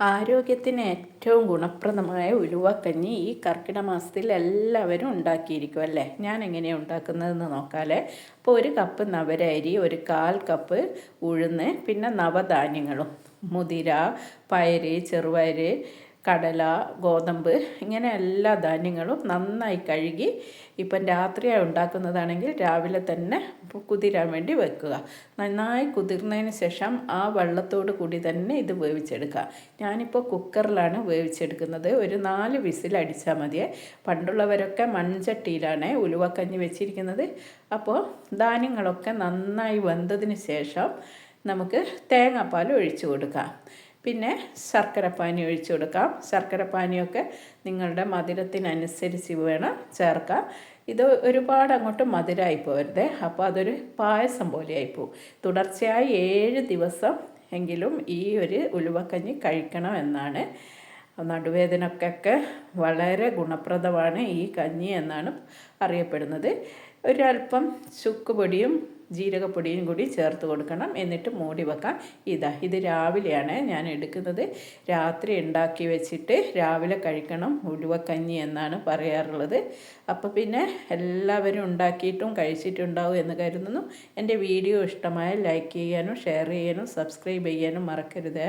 ആരോഗ്യത്തിന് ഏറ്റവും ഗുണപ്രദമായ ഉലുവക്കഞ്ഞി ഈ കർക്കിടക മാസത്തിൽ എല്ലാവരും ഉണ്ടാക്കിയിരിക്കും അല്ലേ? ഞാൻ എങ്ങനെയാണ് ഉണ്ടാക്കുന്നതെന്ന് നോക്കാലേ. അപ്പോൾ ഒരു കപ്പ് നവരരി ഒരു കാൽ കപ്പ് ഉഴുന്ന് പിന്നെ നവധാന്യങ്ങളും. മുതിര പയര് ചെറുപയർ കടല ഗോതമ്പ് ഇങ്ങനെ എല്ലാ ധാന്യങ്ങളും നന്നായി കഴുകി ഇപ്പം രാത്രിയാണ് ഉണ്ടാക്കുന്നതാണെങ്കിൽ രാവിലെ തന്നെ കുതിരാൻ വേണ്ടി വെക്കുക. നന്നായി കുതിർന്നതിന് ശേഷം ആ വെള്ളത്തോട് കൂടി തന്നെ ഇത് വേവിച്ചെടുക്കുക. ഞാനിപ്പോൾ കുക്കറിലാണ് വേവിച്ചെടുക്കുന്നത്. ഒരു നാല് വിസിൽ അടിച്ചാൽ മതിയേ. പണ്ടുള്ളവരൊക്കെ മൺചട്ടിയിലാണ് ഉലുവക്കഞ്ഞി വെച്ചിരിക്കുന്നത്. അപ്പോൾ ധാന്യങ്ങളൊക്കെ നന്നായി വെന്തതിന് ശേഷം നമുക്ക് തേങ്ങാപ്പാൽ ഒഴിച്ചു കൊടുക്കാം. പിന്നെ ശർക്കരപ്പാനി ഒഴിച്ചു കൊടുക്കാം. ശർക്കരപ്പാനിയൊക്കെ നിങ്ങളുടെ മധുരത്തിനനുസരിച്ച് വേണം ചേർക്കാം. ഇത് ഒരുപാട് അങ്ങോട്ട് മധുരമായി പോകരുത് അപ്പോൾ അതൊരു പായസം പോലെ പോകും തുടർച്ചയായി ഏഴ് ദിവസം എങ്കിലും ഈ ഒരു ഉലുവക്കഞ്ഞി കഴിക്കണം എന്നാണ്. നടുവേദനക്കൊക്കെ വളരെ ഗുണപ്രദമാണ് ഈ കഞ്ഞി എന്നാണ് അറിയപ്പെടുന്നത്. ഒരല്പം ചുക്കുപൊടിയും ജീരകപ്പൊടിയും കൂടി ചേർത്ത് കൊടുക്കണം. എന്നിട്ട് മൂടി വെക്കാം ഇതാ ഇത് രാവിലെയാണ് ഞാൻ എടുക്കുന്നത്. രാത്രി ഉണ്ടാക്കി വെച്ചിട്ട് രാവിലെ കഴിക്കണം. ഉലുവക്കഞ്ഞി എന്നാണ് പറയാറുള്ളത്. അപ്പോൾ പിന്നെ എല്ലാവരും ഉണ്ടാക്കിയിട്ടും കഴിച്ചിട്ടുണ്ടാവും എന്ന് കരുതുന്നു. എന്റെ വീഡിയോ ഇഷ്ടമായ ലൈക്ക് ചെയ്യാനും ഷെയർ ചെയ്യാനും സബ്സ്ക്രൈബ് ചെയ്യാനും മറക്കരുത്.